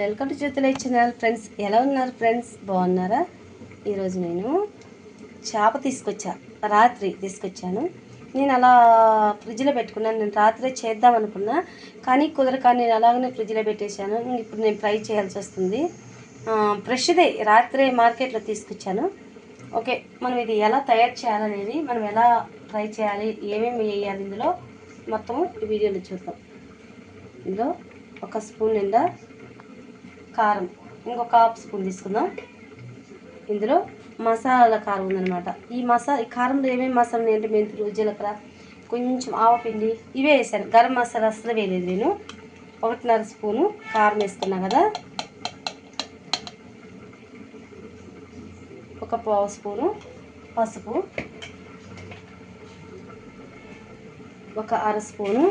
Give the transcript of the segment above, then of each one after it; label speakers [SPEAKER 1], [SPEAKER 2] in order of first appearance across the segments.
[SPEAKER 1] Welcome to జ్యోతిలై channel. Friends ఎలా ఉన్నారు ఫ్రెండ్స్? బాగున్నారా? ఈరోజు నేను చేప తీసుకొచ్చా రాత్రి తీసుకొచ్చాను. నేను అలా ఫ్రిడ్జ్లో పెట్టుకున్నాను నేను రాత్రే చేద్దాం అనుకున్నా కానీ కుదరక నేను అలాగనే ఫ్రిడ్జ్లో పెట్టేశాను. ఇప్పుడు నేను ఫ్రై చేయాల్సి వస్తుంది. ఫ్రెష్దే రాత్రే మార్కెట్లో తీసుకొచ్చాను. ఓకే మనం ఇది ఎలా తయారు చేయాలనేది మనం ఎలా ఫ్రై చేయాలి ఏమేమి వేయాలి ఇందులో మొత్తం ఈ వీడియోలో చూద్దాం. ఇందులో ఒక స్పూన్ నిండా కారం. ఇంకొక హాఫ్ స్పూన్ తీసుకుందాం. ఇందులో మసాలా కారం ఉందనమాట ఈ మసాలా ఈ కారంలో ఏమేమి మసాలా ఏంటి అంటే మెంతులు జీలకర్ర కొంచెం ఆవపిండి ఇవే వేసాను. గరం మసాలా అసలు వేయలేదు నేను. ఒకటిన్నర స్పూను కారం వేసుకున్నా కదా. ఒక పావు స్పూను పసుపు. ఒక అర స్పూను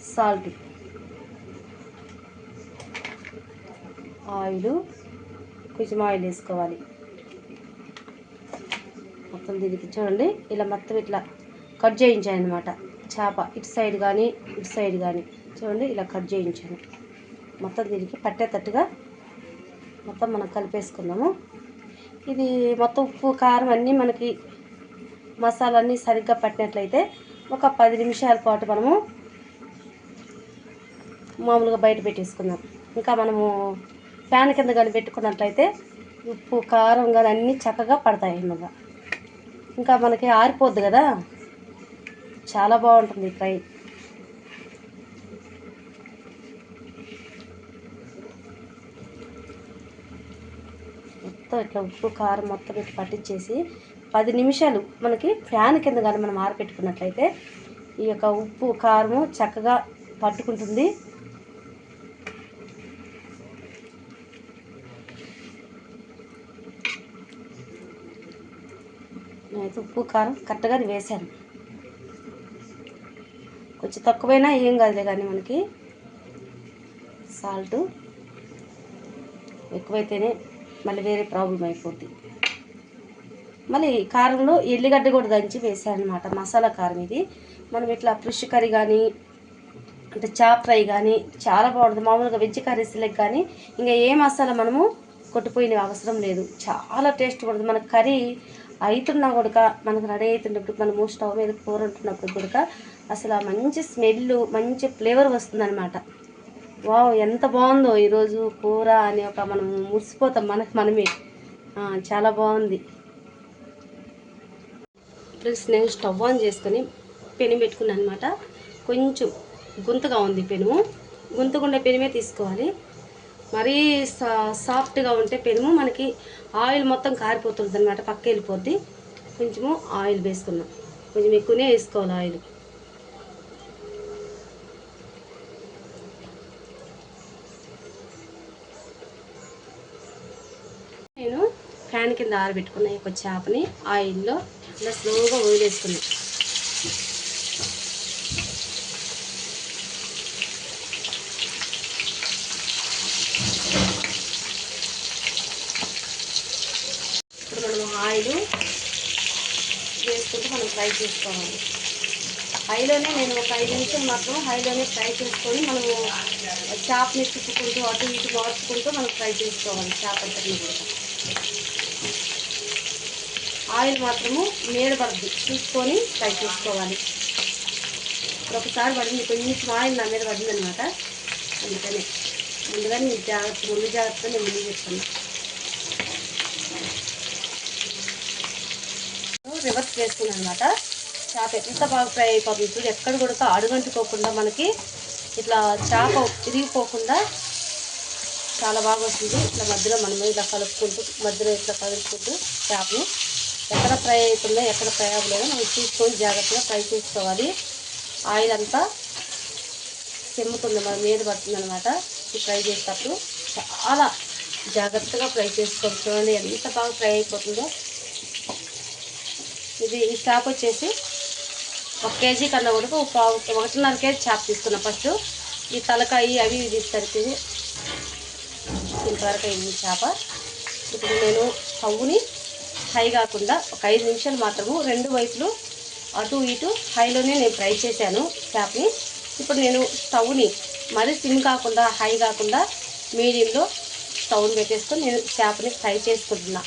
[SPEAKER 1] సాల్ట్. ఆయిల్ కొంచెం ఆయిల్ వేసుకోవాలి. మొత్తం దీనికి చూడండి. ఇలా మొత్తం ఇట్లా కట్ చేయించాను అనమాట చేప ఇటు సైడ్ కానీ ఇటు సైడ్ కానీ చూడండి ఇలా కట్ చేయించాను. మొత్తం దీనికి పట్టేటట్టుగా మొత్తం మనం కలిపేసుకుందాము. ఇది మొత్తం ఉప్పు కారం అన్నీ మనకి మసాలన్నీ సరిగ్గా పట్టినట్లయితే ఒక పది నిమిషాల పాటు మనము మామూలుగా బయట పెట్టేసుకుందాం. ఇంకా మనము ఫ్యాన్ కింద కానీ పెట్టుకున్నట్లయితే ఉప్పు కారం కానీ అన్నీ చక్కగా పడతాయి అన్నమాట ఇంకా మనకి ఆరిపోద్ది కదా? చాలా బాగుంటుంది ఫ్రై. మొత్తం ఇట్లా ఉప్పు కారం మొత్తం ఇట్లా పట్టించేసి పది నిమిషాలు మనకి ఫ్యాన్ కింద కానీ మనం ఆరిపెట్టుకున్నట్లయితే ఈ యొక్క ఉప్పు కారము చక్కగా పట్టుకుంటుంది. అయితే ఉప్పు కారం కరెక్ట్గా వేసాను కొంచెం తక్కువైనా ఏం కాదులే కానీ మనకి సాల్ట్ ఎక్కువైతేనే మళ్ళీ వేరే ప్రాబ్లం అయిపోద్ది. మళ్ళీ కారంలో ఎల్లిగడ్డ కూడా దంచి వేసాను అనమాట మసాలా కారం ఇది. మనం ఇట్లా ఫిష్ కర్రీ కానీ అంటే చాప్ ఫ్రై కానీ చాలా బాగుంటుంది. మామూలుగా వెజ్ కర్రీస్లకు కానీ ఇంకా ఏ మసాలా మనము కొట్టిపోయిన అవసరం లేదు. చాలా టేస్ట్ ఉంటుంది. మన కర్రీ అవుతున్నా కూడా మనకు రెడీ అవుతున్నప్పుడు మనము స్టవ్ మీద కూర ఉంటున్నప్పుడు కూడా అసలు ఆ మంచి స్మెల్ మంచి ఫ్లేవర్ వస్తుందన్నమాట. వావ్ ఎంత బాగుందో ఈరోజు కూర అని ఒక మనం మురిసిపోతాం మనకు మనమే. చాలా బాగుంది. ఫ్రెండ్స్ నేను స్టవ్ ఆన్ చేసుకొని పెను పెట్టుకున్నాను అనమాట కొంచెం గుంతగా ఉంది పెనుము. గుంతకుండా పెనుమే తీసుకోవాలి. మరీ సా సాఫ్ట్గా ఉంటే పెనుము మనకి ఆయిల్ మొత్తం కారిపోతుంది అనమాట పక్క వెళ్ళిపోద్ది కొంచెము ఆయిల్ వేసుకున్నాం కొంచెం ఎక్కువనే వేసుకోవాలి ఆయిల్. నేను ఫ్యాన్ కింద ఆరబెట్టుకున్న ఒక చేపని. ఆయిల్లో ఇలా స్లోగా వదిలేసుకున్నాను ఇప్పుడు మనం ఆయిల్ వేసుకుంటూ మనం ఫ్రై చేసుకోవాలి. హైలోనే నేను ఒక ఐదు నిమిషాలు మాత్రం హైలోనే ఫ్రై చేసుకొని మనము చేపని తిప్పుకుంటూ అటు ఇటు మార్చుకుంటూ మనం ఫ్రై చేసుకోవాలి చేప అంతటిని కూడా. ఆయిల్ మాత్రము మీద చూసుకొని ఫ్రై చేసుకోవాలి. ఇప్పుడు ఒకసారి పడింది కొంచెం ఆయిల్ నా మీద పడింది అనమాట అందుకని ముందుగానే జాగ్రత్త ముందు జాగ్రత్తగా నేను ముందు చెప్తున్నాను రివర్స్ వేసుకున్నాను అనమాట చేప ఎంత బాగా ఫ్రై అయిపోతుంది చూడు ఎక్కడ కూడా అడుగంటుకోకుండా మనకి ఇట్లా చేప తిరిగిపోకుండా చాలా బాగా వస్తుంది. ఇట్లా మధ్యలో మనం ఇలా కలుపుకుంటూ మధ్యలో ఇట్లా కలుపుకుంటూ చేపని ఎక్కడ ఫ్రై అవుతుందో ఎక్కడ ఫ్రై అవ్వలేదో మనం చూసుకొని జాగ్రత్తగా ఫ్రై చేసుకోవాలి. ఆయిల్ అంతా చెమ్ముతుంది మన మీద పడుతుంది అనమాట ఫ్రై చేసేటప్పుడు చాలా జాగ్రత్తగా ఫ్రై చేసుకోవాలి. చూడండి ఎంత బాగా ఫ్రై అయిపోతుందో. ఇది ఈ చేప వచ్చేసి ఒక కేజీ కన్నా కూడా పావు ఒకటిన్నర కేజీ చేప తీసుకున్నా ఫస్ట్ ఈ తలకాయ అవి ఇది సరిపోయి ఇంతవరకు అయింది చేప. ఇప్పుడు నేను స్టవ్ని హై కాకుండా ఒక ఐదు నిమిషాలు మాత్రము రెండు వైపులు అటు ఇటు హైలోనే నేను ఫ్రై చేశాను చేపని. ఇప్పుడు నేను స్టవ్ని మరి సిమ్ కాకుండా హై కాకుండా మీడియంలో స్టవ్ని పెట్టేసుకొని నేను చేపని ఫ్రై చేసుకుంటున్నా.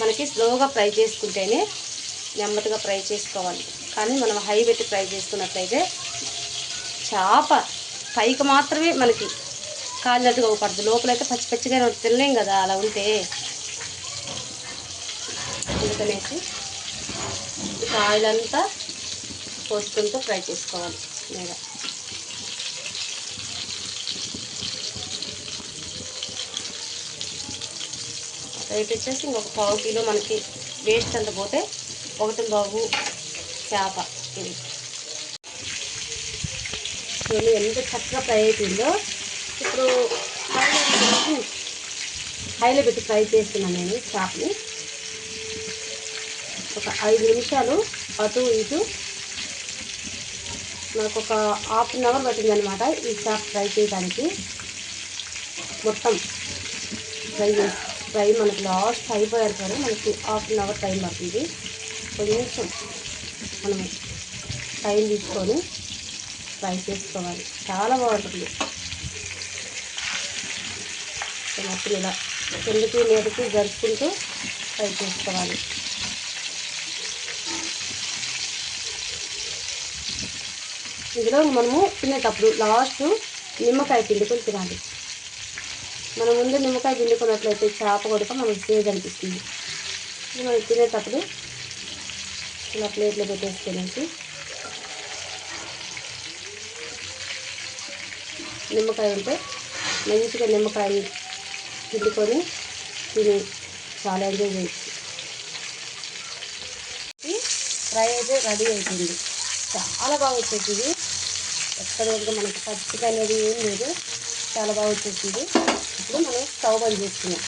[SPEAKER 1] మనకి స్లోగా ఫ్రై చేసుకుంటేనే నెమ్మదిగా ఫ్రై చేసుకోవాలి. కానీ మనం హై పెట్టి ఫ్రై చేసుకున్నట్లయితే చేప పైకి మాత్రమే మనకి కాలినట్టుగా పడుతుంది. లోపలైతే పచ్చి పచ్చిగా తినలేం కదా అలా ఉంటే. అందుకనేసి ఆయిల్ అంతా పోసుకుంటూ ఫ్రై చేసుకోవాలి మీద. రేట్ వచ్చేసి ఇంకొక పావు కిలో మనకి వేస్ట్ అంత పోతే ఒకటి బాబు చేప ఇది. చూడండి ఎంత చక్కగా ఫ్రై అయిపోయిందో. ఇప్పుడు హైలో హైలో పెట్టి ఫ్రై చేస్తున్నాను నేను చేపని. ఒక ఐదు నిమిషాలు అటు ఇటు. నాకు ఒక హాఫ్ అన్ అవర్ పట్టిందనమాట ఈ చేప ఫ్రై చేయడానికి. మొత్తం ఫ్రై చేసి ఫ్రై మనకి లాస్ట్ అయిపోయారు కానీ మనకి హాఫ్ అన్ అవర్ టైం పడుతుంది. కొంచెం మనం టైం తీసుకొని ఫ్రై చేసుకోవాలి. చాలా బాగుంటుంది. మొత్తం ఇలా కిందకి మీదకి జరుపుకుంటూ ఫ్రై చేసుకోవాలి. ఇందులో మనము తినేటప్పుడు లాస్ట్ నిమ్మకాయ పిండుకొని తినాలి. మనం ముందు నిమ్మకాయ పిండుకున్నట్లయితే చేప కొడుక మనకు సేజ్ అనిపిస్తుంది. మనం తినేటప్పుడు ఇలా ప్లేట్లో పెట్టేసుకునేసి నిమ్మకాయ ఉంటే మంచిగా నిమ్మకాయ పిండుకొని తిని చాలా ఎంజాయ్ చేయొచ్చు. ఫ్రై అయితే రెడీ అయిపోయింది. చాలా బాగా వచ్చేసింది. ఎక్కడ వరకు మనకి పచ్చిక అనేది ఏం లేదు. చాలా బాగా వచ్చేసింది. ఇప్పుడు మనం స్టవ్ బంద్ చేసుకున్నాం